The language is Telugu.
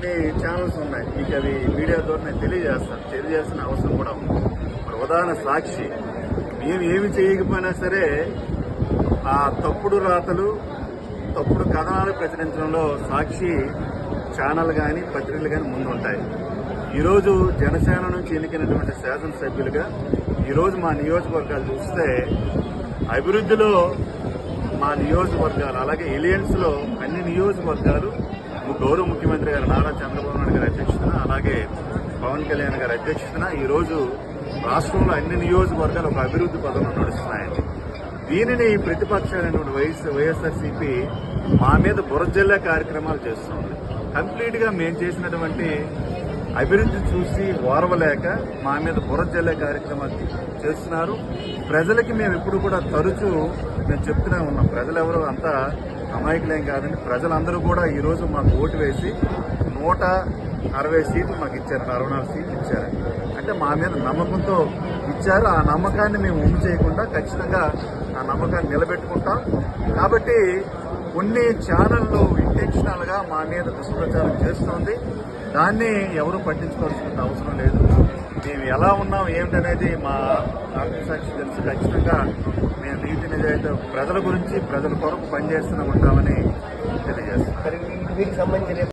కొన్ని ఛానల్స్ ఉన్నాయి. మీకు అవి మీడియా ద్వారా నేను తెలియజేస్తాను. తెలియజేసిన అవసరం కూడా ఉంది. మరి ఉదాహరణ సాక్షి మేము ఏమి చేయకపోయినా సరే ఆ తప్పుడు రాతలు తప్పుడు కథనాలు ప్రచురించడంలో సాక్షి ఛానల్ కానీ పత్రికలు కానీ ముందుంటాయి. ఈరోజు జనసేన నుంచి ఎన్నికైనటువంటి శాసనసభ్యులుగా ఈరోజు మా నియోజకవర్గాలు చూస్తే అభివృద్ధిలో మా నియోజకవర్గాలు అలాగే ఎలియన్స్లో అన్ని నియోజకవర్గాలు గౌరవ ముఖ్యమంత్రి గారు నారా చంద్రబాబు నాయుడు గారి అధ్యక్షతన అలాగే పవన్ కళ్యాణ్ గారి అధ్యక్షతన ఈరోజు రాష్ట్రంలో అన్ని నియోజకవర్గాలు ఒక అభివృద్ధి పథకం నడుస్తున్నాయండి. దీనిని ప్రతిపక్షాలైనటువంటి వైఎస్ వైఎస్ఆర్సీపీ మా మీద బురజల్లే కార్యక్రమాలు చేస్తుంది. కంప్లీట్గా మేము చేసినటువంటి అభివృద్ధి చూసి ఓర్వలేక మా మీద బురజల్లే కార్యక్రమాలు చేస్తున్నారు. ప్రజలకి మేము ఎప్పుడు కూడా తరచూ మేము చెప్తూనే ఉన్నాం. ప్రజలు ఎవరు అంతా అమాయకులేం కాదండి. ప్రజలందరూ కూడా ఈరోజు మాకు ఓటు వేసి నూట అరవై సీట్లు మాకు ఇచ్చారు అరవై నాలుగు సీట్లు ఇచ్చారు. అంటే మా మీద నమ్మకంతో ఇచ్చారు. ఆ నమ్మకాన్ని మేము ఉమ్ము చేయకుండా ఖచ్చితంగా ఆ నమ్మకాన్ని నిలబెట్టుకుంటాం. కాబట్టి కొన్ని ఛానళ్ళు ఇంటెన్షనల్గా మా మీద దుష్ప్రచారం చేస్తోంది. దాన్ని ఎవరు పట్టించుకోవాల్సిన అవసరం లేదు. మేము ఎలా ఉన్నాం ఏమిటనేది మా ఆత్మసాక్షి తెలుసు ఖచ్చితంగా. మేము నీతి నిజాయితీ ప్రజల గురించి ప్రజల కొరకు పనిచేస్తూనే ఉంటామని తెలియజేస్తాం